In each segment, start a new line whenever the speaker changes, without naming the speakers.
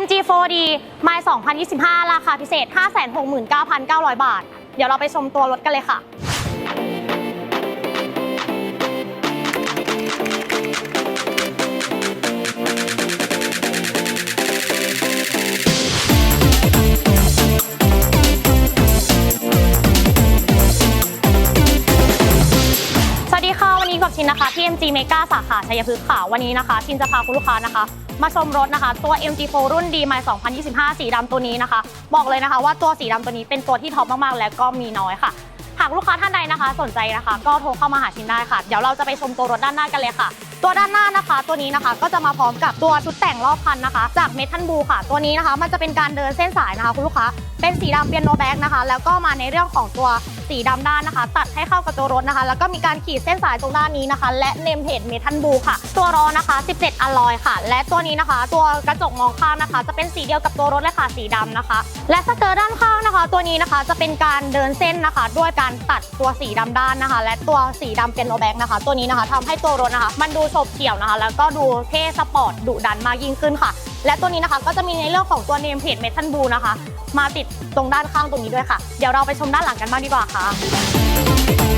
MG4D ไมล์2025 ราคาพิเศษ 569,900 บาท เดี๋ยวเราไปชมตัวรถกันเลยค่ะ ชินนะคะที่ MG Mega สาขาชัยพฤกษ์ค่ะวันนี้นะคะ ชินจะพาคุณลูกค้านะคะ มาชมรถนะคะ ตัว MG4 รุ่น D ไมล์2025 สีดำตัวนี้นะคะ บอกเลยนะคะ ว่าตัวสีดำตัวนี้เป็นตัวที่ท็อปมากๆ และก็มีน้อยค่ะ หากลูกค้าท่านใดนะคะ สนใจนะคะ ก็โทรเข้ามาหาชินได้ค่ะ เดี๋ยวเราจะไปชมตัวรถด้านหน้ากันเลยค่ะ ตัวด้านหน้านะคะ ตัวนี้นะคะก็จะมาพร้อมกับตัวชุดแต่งรอบคันนะคะ จากเมทัลบูค่ะ ตัวนี้นะคะ มันจะเป็นการเดินเส้นสายนะคะคุณลูกค้า เป็นสีดำเปียโนแบ็กนะคะ แล้วก็มาในเรื่องของตัวสีดำด้านนะคะ ตัดให้เข้ากับตัวรถนะคะ แล้วก็มีการขีดเส้นสายตรงด้านนี้นะคะ และเนมเพจเมทัลบูค่ะ ตัวล้อนะคะ 17 อลลอยค่ะ และตัวนี้นะคะ ตัวกระจกมองข้างนะคะ จะเป็นสีเดียวกับตัวรถเลยค่ะสีดำนะคะ และสเกิร์ตด้านข้างนะคะ ตัวนี้นะคะจะเป็นการเดินเส้นนะคะ ด้วยการตัดตัวสีดำด้านนะคะ และตัวสีดำเป็นโนแบ็กนะคะ ตัวนี้นะคะทำให้ตัวรถนะคะ มันดูโฉบเฉี่ยวนะคะ แล้วก็ดูเท่สปอร์ตดุดันมากยิ่งขึ้นค่ะ และตัวนี้นะคะก็จะมีในเรื่องของตัวเนมเพจเมทัลบูนะคะ มาติดตรงด้านข้างตรงนี้ด้วยค่ะ เดี๋ยวเราไปชมด้านหลังกันบ้างดีกว่าค่ะค่ะ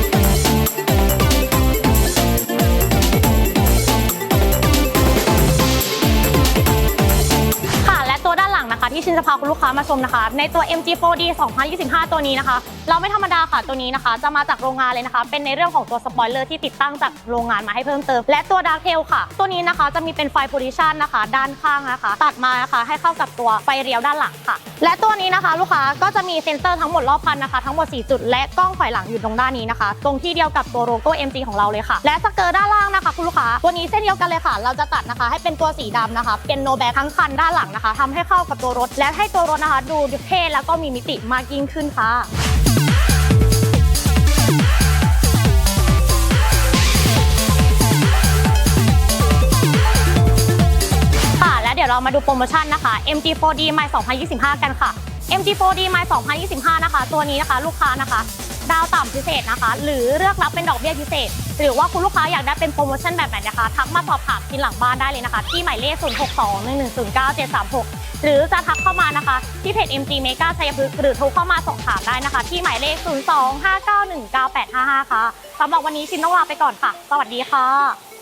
ที่ชินจะพาคุณลูกค้ามาชมนะคะ ในตัว MG4D 2025 ตัวนี้นะคะ เราไม่ธรรมดาค่ะตัวนี้นะคะ จะมาจากโรงงานเลยนะคะ เป็นในเรื่องของตัวสปอยเลอร์ที่ติดตั้งจากโรงงานมาให้เพิ่มเติม และตัว Dark Tail ค่ะ ตัวนี้นะคะจะมีเป็นไฟโพซิชันนะคะ ด้านข้างนะคะ ตัดมานะคะให้เข้ากับตัวไฟเรียวด้านหลังค่ะ และตัวนี้นะคะ ลูกค้าก็จะมีเซ็นเซอร์ทั้งหมดรอบคันนะคะ ทั้งหมด 4 จุด และกล้องถอยหลังอยู่ตรงด้านนี้นะคะ ตรงที่เดียวกับตัวโลโก้ MG ของเราเลยค่ะ และสเกิร์ด้านล่างนะคะคุณลูกค้าตัวนี้เส้นเดียวกันเลยค่ะ เราจะตัดนะคะ ให้เป็นตัวสีดำนะคะ เป็นโนแบทั้งคันด้านหลังนะคะทำให้เข้ากับตัวรถและให้ตัวรถนะคะดูเท่แล้วก็มีมิติมากยิ่งขึ้นค่ะค่ะและเดี๋ยวเรามาดูโปรโมชั่นนะคะ MG4D ไมล์2025 กันค่ะ MG4D ไมล์2025 นะคะ ตัวนี้นะคะ ลูกค้านะคะ ดาวต่ำพิเศษนะคะ หรือเลือกรับเป็นดอกเบี้ยพิเศษ หรือว่าคุณลูกค้าอยากได้เป็นโปรโมชั่นแบบไหนนะคะทักมาสอบถามที่หลังบ้านได้เลยนะคะ ที่หมายเลข 0621109736 หรือจะทักเข้ามานะคะ ที่เพจ MG Mega ชัยพฤกษ์หรือโทรเข้ามาสอบถามได้นะคะ ที่หมายเลข 02-591-9855 ค่ะสำหรับวันนี้ชินต้องลาไปก่อนค่ะ สวัสดีค่ะ